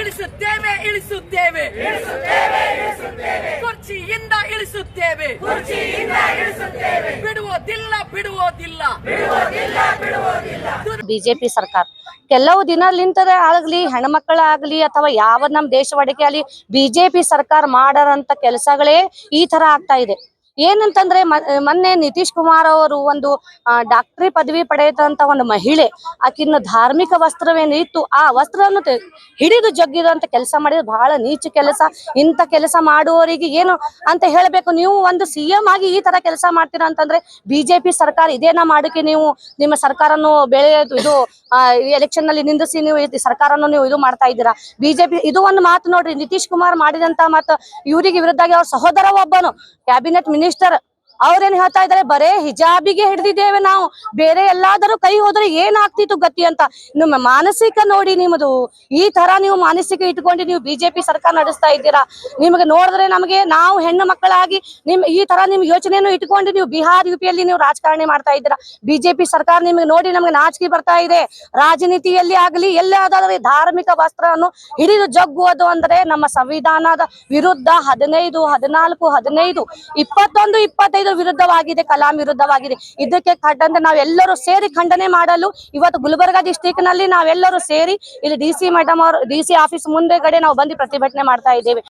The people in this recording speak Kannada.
ಇಳಿಸುತ್ತೇವೆ. ಇಳಿಸುತ್ತೇವೆ ಕುರ್ಚಿಯಿಂದ ಇಳಿಸುತ್ತೇವೆ. ಬಿಡುವುದಿಲ್ಲ ಬಿಡುವುದಿಲ್ಲ. ಬಿಜೆಪಿ ಸರ್ಕಾರ. ಕೆಲವು ದಿನಲಿಂತರ ಆಗ್ಲಿ ಹೆಣ್ಮಕ್ಳಾಗ್ಲಿ ಅಥವಾ ಯಾವ ನಮ್ ಒಡಕೆ ಆಗಲಿ ಬಿಜೆಪಿ ಸರ್ಕಾರ ಮಾಡರಂತ ಕೆಲಸಗಳೇ ಈ ತರ ಆಗ್ತಾ ಇದೆ. ಏನಂತಂದ್ರೆ ಮೊನ್ನೆ ನಿತೀಶ್ ಕುಮಾರ್ ಅವರು ಒಂದು ಡಾಕ್ಟರಿ ಪದವಿ ಪಡೆದಂತ ಒಂದು ಮಹಿಳೆ ಆಕಿನ ಧಾರ್ಮಿಕ ವಸ್ತ್ರವೇನಿತ್ತು, ಆ ವಸ್ತ್ರವನ್ನು ಹಿಡಿದು ಜಗ್ಗಿದಂತ ಕೆಲಸ ಮಾಡಿದ್ರೆ ಬಹಳ ನೀಚ ಕೆಲಸ, ಇಂಥ ಕೆಲಸ ಮಾಡುವವರಿಗೆ ಏನು ಅಂತ ಹೇಳಬೇಕು. ನೀವು ಒಂದು ಸಿ ಎಂ ಆಗಿ ಈ ತರ ಕೆಲಸ ಮಾಡ್ತೀರಾ ಅಂತಂದ್ರೆ ಬಿಜೆಪಿ ಸರ್ಕಾರ ಇದೇನ ಮಾಡಕ್ಕೆ ನೀವು, ನಿಮ್ಮ ಸರ್ಕಾರನು ಬೆಳೆ ಇದು ಎಲೆಕ್ಷನ್ನಲ್ಲಿ ನಿಂದಿಸಿ ನೀವು ಸರ್ಕಾರನು ನೀವು ಇದು ಮಾಡ್ತಾ ಇದ್ದೀರಾ? ಬಿಜೆಪಿ ಇದು ಒಂದು ಮಾತು ನೋಡ್ರಿ, ನಿತೀಶ್ ಕುಮಾರ್ ಮಾಡಿದಂತ ಮಾತು, ಇವರಿಗೆ ವಿರುದ್ಧ ಅವ್ರ ಸಹೋದರ ಒಬ್ಬನು, ಕ್ಯಾಬಿನೆಟ್ ಮಿನಿಸ್ಟರ್ మినిస్టర్ ಅವ್ರೇನ್ ಹೇಳ್ತಾ ಇದಾರೆ ಬರೇ ಹಿಜಾಬಿಗೆ ಹಿಡಿದಿದ್ದೇವೆ ನಾವು. ಬೇರೆ ಎಲ್ಲಾದರೂ ಕೈ ಹೋದ್ರೆ ಏನಾಗ್ತಿತ್ತು ಗತಿ ಅಂತ? ನಿಮ್ಮ ಮಾನಸಿಕ ನೋಡಿ ನಿಮ್ಮದು. ಈ ತರ ನೀವು ಮಾನಸಿಕ ಇಟ್ಕೊಂಡು ನೀವು ಬಿಜೆಪಿ ಸರ್ಕಾರ ನಡೆಸ್ತಾ ಇದ್ದೀರಾ? ನಿಮಗೆ ನೋಡಿದ್ರೆ ನಮಗೆ ನಾವು ಹೆಣ್ಣು ಮಕ್ಕಳಾಗಿ ನಿಮ್ ಈ ತರ ನಿಮ್ ಯೋಚನೆಯನ್ನು ಇಟ್ಕೊಂಡು ನೀವು ಬಿಹಾರ್ ಯು ಪಿಯಲ್ಲಿ ನೀವು ರಾಜಕಾರಣಿ ಮಾಡ್ತಾ ಇದ್ದೀರಾ? ಬಿಜೆಪಿ ಸರ್ಕಾರ ನಿಮಗೆ ನೋಡಿ ನಮ್ಗೆ ನಾಚಿಕೆ ಬರ್ತಾ ಇದೆ. ರಾಜನೀತಿಯಲ್ಲಿ ಆಗಲಿ, ಎಲ್ಲೇ ಆದಾದ್ರೆ ಧಾರ್ಮಿಕ ವಸ್ತ್ರವನ್ನು ಹಿಡಿದು ಜಗ್ಗುವುದು ಅಂದ್ರೆ ನಮ್ಮ ಸಂವಿಧಾನದ ವಿರುದ್ಧ ಹದಿನೈದು, ಹದಿನಾಲ್ಕು, ಹದಿನೈದು, ಇಪ್ಪತ್ತೊಂದು, ಇಪ್ಪತ್ತೈದು ವಿರುದ್ಧವಾಗಿದೆ, ಕಲಾಂ ವಿರುದ್ಧವಾಗಿದೆ. ಇದಕ್ಕೆ ಖಂಡನೆ ನಾವೆಲ್ಲರೂ ಸೇರಿ ಖಂಡನೆ ಮಾಡಲು ಇವತ್ತು ಗುಲ್ಬರ್ಗಾ ಡಿಸ್ಟಿಕ್ನಲ್ಲಿ ನಾವೆಲ್ಲರೂ ಸೇರಿ ಇಲ್ಲಿ ಡಿ ಸಿ ಮೇಡಮ್ ಅವರು ಡಿ ಸಿ ಆಫೀಸ್ ಮುಂದೆಗಡೆ ನಾವು ಬಂದು ಪ್ರತಿಭಟನೆ ಮಾಡ್ತಾ ಇದ್ದೇವೆ.